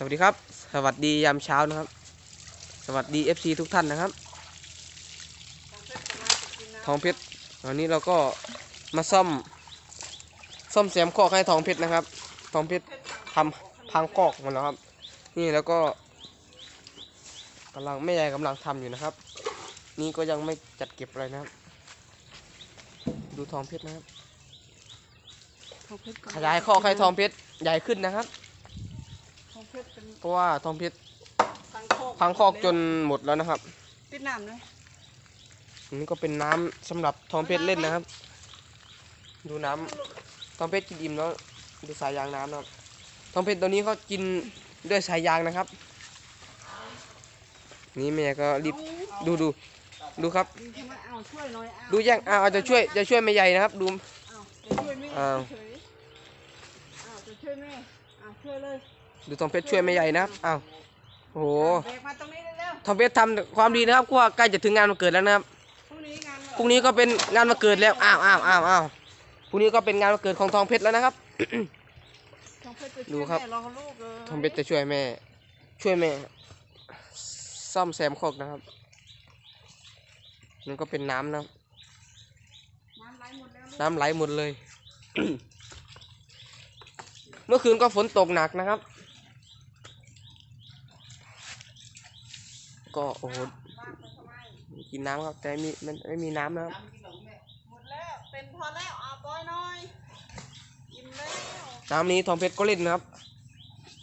สวัสดีครับ สวัสดียามเช้านะครับ สวัสดี FC ทุกท่านนะครับ ทองเพชรวันนี้เราก็มาซ่อมซ่อมแซมคอกให้ทองเพชรนะครับ ทองเพชรทำพังคอกหมดแล้วครับ นี่แล้วก็กำลังแม่ยายกำลังทำอยู่นะครับ นี่ก็ยังไม่จัดเก็บอะไรนะครับ ดูทองเพชรนะครับทองเพชรก่อนขยายคอกให้ทองเพชรใหญ่ขึ้นนะครับทองเพ ชรเป็นเพราะว่าทองเพชรพังคอกพังคอกจนหมดแล้วนะครับปิดน้ำเลยอันนี้ก็เป็นน้ำสำหรับทองเพชรเล่นนะครับ ดูน้ำทองเพชรกินอิ่มแล้วดูสายยางน้ำนะครับทองเพชรตัวนี้เขากินด้วยสายยางนะครับ นี่แม่ก็รีบดูดูดูครับดีใช่ไหมเอาช่วยหน่อยเอาดูแย่งอ้าวเอาจะช่วยจะช่วยแม่ใหญ่นะครับ ดู เอาจะช่วยแม่อ้าว เฉยเอาจะช่วยแม่เอาช่วยเลย ดูทองเพชรช่วยแม่ใหญ่นะครับอ้าวโอ้โหแบกมาตรงนี้เร็วทองเพชรทำความดีนะครับเพราะว่าใกล้จะถึงงานวันเกิดแล้วนะครับๆพรุ่งนี้งานพรุ่งนี้ก็เป็นงานวันเกิดแล้วอ้าวอ้าวอ้าวอ้าวพรุ่งนี้ก็เป็นงานวันเกิดของทองเพชรแล้วนะครับ ทองเพชรจะดูช่วยครับแม่รอลูกเลยทองเพชรจะช่วยแม่ ช่วยแม่ ซ่อมแซมคอกนะครับนั่นก็เป็นน้ำนะครับน้ำไหลหมดแล้วลูกน้ำไหลหมดเลย เมื่อคืนก็ฝนตกหนักนะครับ ก็โอ้โหบ้านไปทำไมกินน้ำครับ แต่ไม่มีมันไม่มีน้ำนะครับหมดแล้วเต็มพอแล้วเอาปล่อยหน่อยอิ่มแล้วน้ำนี้ทองเพชรก็เล่นนะครับ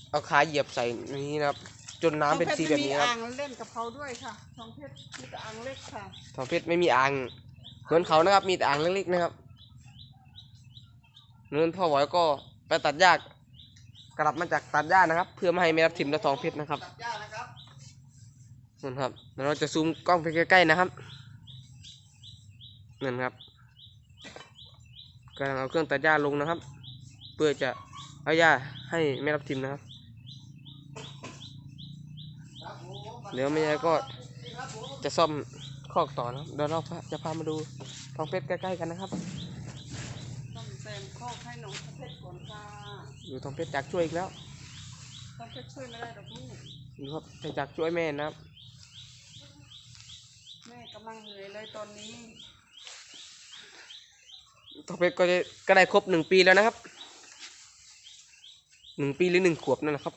เอาขาเหยียบใส่นี้นะครับ จนน้ำเป็นสีแบบนี้ทคองรับเพชรมีอ่างเล่นกับเขาด้วยค่ะทองเพชรมีแต่อ่างเล็กค่ะทองเพชรไม่มีอ่างเหมือนเขานะครับ มีแต่อ่างเล็กๆนะครับนู้นพ่อหวอยก็ไปตัดหญ้ากลับมาจากตัดหญ้านะครับ เพื่อไม่ให้แม่รับทิมและทองเพชรนะครับ นั่นครับเดี๋ยวเราจะซูมกล้องไปใกล้ๆนะครับนั่นครับกำลังเอาเครื่องตัดหญ้าลงนะครับ เพื่อจะเอาหญ้าให้แม่รับทิมนะครับเดี๋ยวแม่ยายก็จะซ่อมคอกต่อนะครับเดี๋ยวเราจะพามาดูทองเพชรใกล้ๆกันนะครับต้องแซมข้อให้น้องเพชรก่อนค่ะดูทองเพชรจากช่วยอีกแล้วต้องเพชรช่วยไม่ได้หรอกลูกดูครับจะจากช่วยแม่นะครับแม่กำลังเหนื่อยเลยตอนนี้ทองเพชรก็จะก็ได้ครบหนึ่งปีแล้วนะครับหนึ่งปีหรือหนึ่งขวบนั่นแหละครับ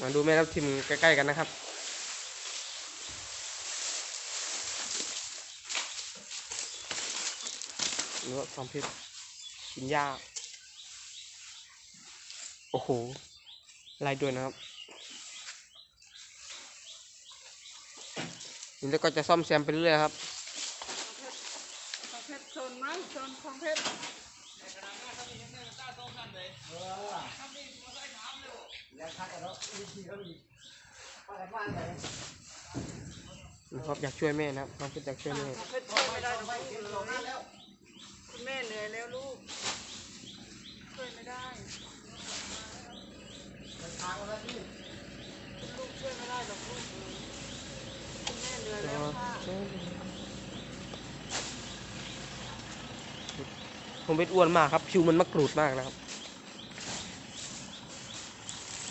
มาดูแม่ทับทิมใกล้ๆกันนะครับหรือว่าทองเพชรกินหญ้า โอ้โหไล่ด้วยนะครับนี่แล้วก็จะซ่อมแซมไปเรื่อยๆครับทองเพชรชนไหมชนทองเพชรนะครับอยากช่วยแม่นะครับน้องเพชรอยากช่วยแม่ ทองเพชรช่วยไม่ได้หรอกลูกเลยคุณแม่เหนื่อยแล้วลูก ช่วยไม่ได้ลูกช่วยไม่ได้หรอกลูกเอ้ยคุณแม่เหนื่อยแล้วค่ะ ผมเป็นอ้วนมากครับ ผิวมันมะกรูดมากนะครับ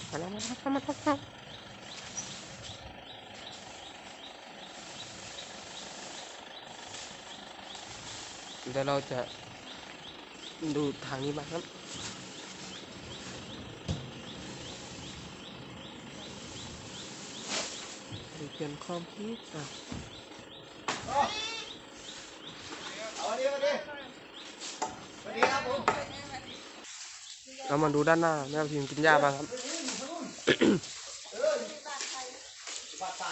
มาแล้วมาแล้วมาแล้วเดี๋ยวเราจะดูทางนี้บ้างครับเปลี่ยนความคิดอะ เรามาดูด้านหน้าแม่พิมกินหญ้าบ้างครับ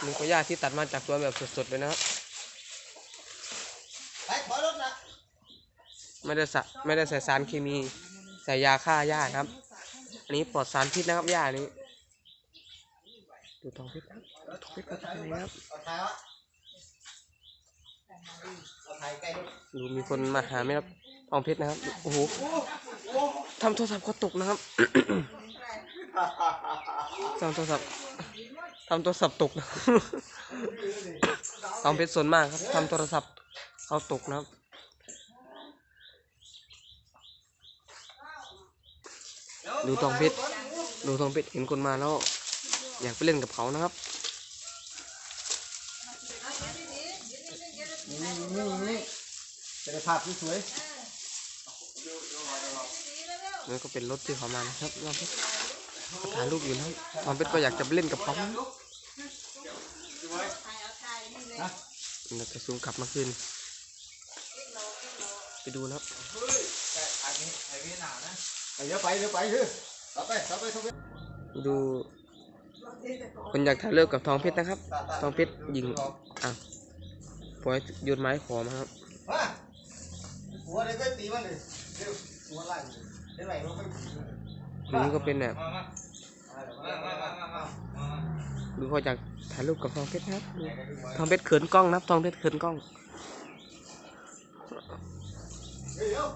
นี่ก็หญ้าที่ตัดมาจากสวนแบบสดๆเลยนะครับไม่ได้สะไม่ได้ใส่สารเคมีใส่ยาฆ่าหญ้านะครับ อันนี้ปลอดสารพิษนะครับหญ้านี้ดูทองเพชรนะครับดูทองพชรกันนะครับ ดูมีคนมาหาไหมครับออมเพชรนะครับ โอ้โหทำโทรศัพท์เขาตกนะครับทำโทรศัพท์ทำโทรศัพท์ตกนะออมเพชรสนมากครับทำโทรศัพท์เขาตกนะครับดูทองเพชรดูทองเพชรเห็นคนมาแล้ว อยากไปเล่นกับเขานะครับ นี่นี่นี่จะได้ภาพสวยนี่ก็เป็นรถที่เขามานะครับเราถ่ายรูปอยู่นะครับทองเพชรก็อยากจะไปเล่นกับเขานะเราจะซูมกลับมาคืนไปดูนะครับไปเดี๋ยวไปเดี๋ยวไปเฮ้ยต่อไปไปไปดูคนอยากถ่ายรูปกับทองเพชรนะครับ ทองเพชรยิงอะ ปล่อยโยนไม้ขอมาครับมาหัวเลยก็ตีมันเลยเร็วหัวไล่เดี๋ยวไหลมันค่อยตีมันอันนี้ก็เป็นแบบมามามามามามาดูเขาอยากถ่ายรูปกับทองเพชรนะครับดูทองเพชรเขินกล้องนะครับทองเพชรเขินกล้องเฮ้ยเดี๋ยว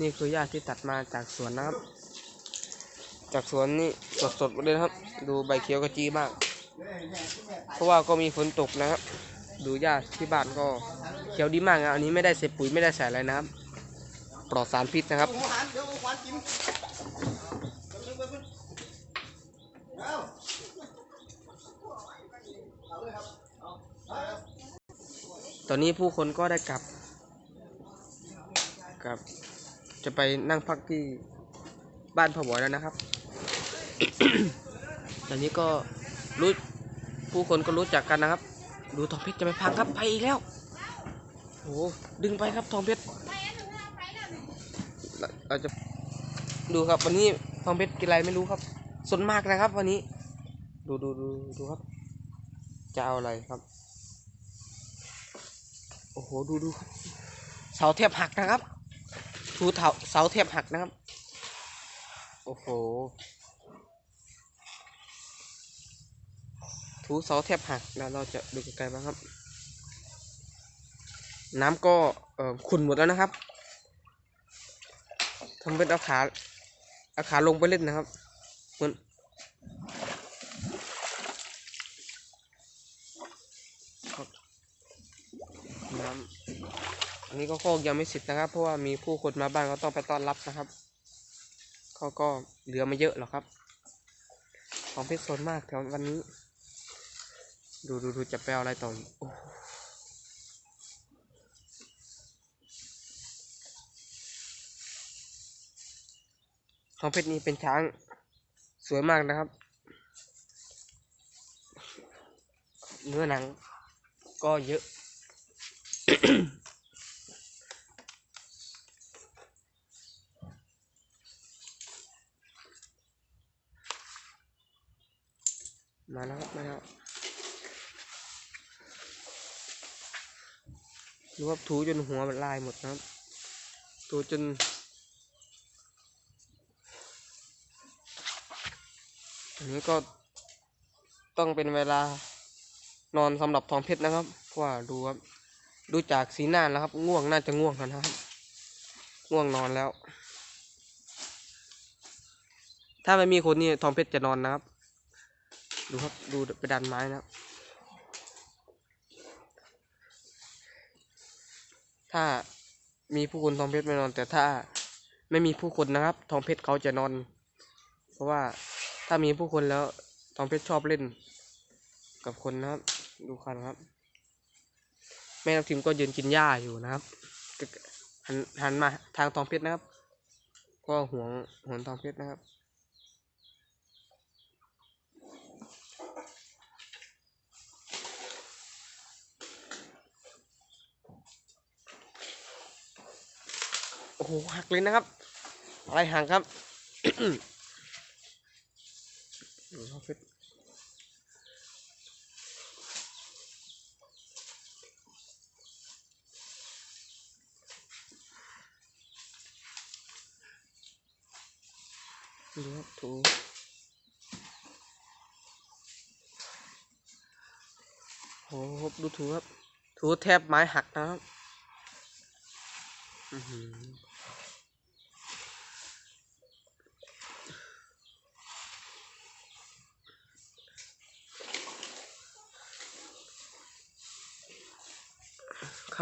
นี่คือหญ้าที่ตัดมาจากสวนนะครับ จากสวนนี่สดๆเลยนะครับ ดูใบเขียวกระจีมาก เพราะว่าก็มีฝนตกนะครับ ดูหญ้าที่บ้านก็เขียวดีมากนะอันนี้ไม่ได้ใส่ปุ๋ยไม่ได้ใส่อะไรนะครับ ปลอดสารพิษนะครับตอนนี้ผู้คนก็ได้กลับกลับ จะไปนั่งพักที่บ้านพ่อบอยแล้วนะครับ ตอนนี้ก็รู้ผู้คนก็รู้จักกันนะครับ ดูทองเพชรจะไปพังครับไปอีกแล้วโอ้โหดึงไปครับทองเพชรเราจะดูครับวันนี้ทองเพชรกินอะไรไม่รู้ครับสนมากนะครับ วันนี้ ดูดูดูดูครับ จะเอาอะไรครับ โอ้โหดูดูครับ เสาเทียบหักนะครับทูเสาเสาเทียบหักนะครับ โอ้โห ทูเสาเทียบหักแล้วเราจะดูไกลๆบ้างครับ น้ำก็ขุ่นหมดแล้วนะครับทำเป็นเอาขาเอาขาลงไปเล่นนะครับเหมือนน้ำอันนี้ก็โคกยังไม่เสร็จนะครับ เพราะว่ามีผู้คนมาบ้านก็ต้องไปต้อนรับนะครับเขาก็เหลือมาเยอะหรอกครับ ของเพชรโซนมากแถววันนี้ ดูดูดูจะไปเอะไรต่ออีกของเพชรนี่เป็นช้างสวยมากนะครับ เนื้อหนังก็เยอะมาแล้วมาแล้ว ดูว่าถูจนหัวมันลายหมดนะครับถูจนอันนี้ก็ต้องเป็นเวลานอนสำหรับทองเพชรนะครับเพราะว่าดูครับดูจากสีหน้าแล้วครับ ง่วงน่าจะง่วงแล้วนะครับ ง่วงนอนแล้ว ถ้าไม่มีคนนี่ทองเพชรจะนอนนะครับ ดูครับดูไปดันไม้นะครับ ถ้ามีผู้คนทองเพชรไม่นอน แต่ถ้าไม่มีผู้คนนะครับ ทองเพชรเขาจะนอน เพราะว่าถ้ามีผู้คนแล้วทองเพชรชอบเล่น กับคนนะครับ ดูคันครับ แม่ทับทิมก็ยืนกินหญ้าอยู่นะครับหันหันมาทางทองเพชรนะครับ ก็ห่วงห่วงทองเพชรนะครับ อ้โหหักเลยนะครับอะไรหักครับดูทองเพชรดูครับถูโอ้โหดูถูครับถูแทบไม้หักนะครับ อื้อหือ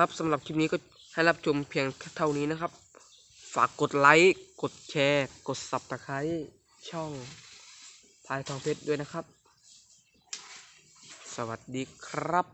ครับสำหรับคลิปนี้ก็ให้รับชมเพียงเท่านี้นะครับ ฝากกดไลค์ กดแชร์ กดสับตะไคร้ช่องพายทองเพชรด้วยนะครับ สวัสดีครับ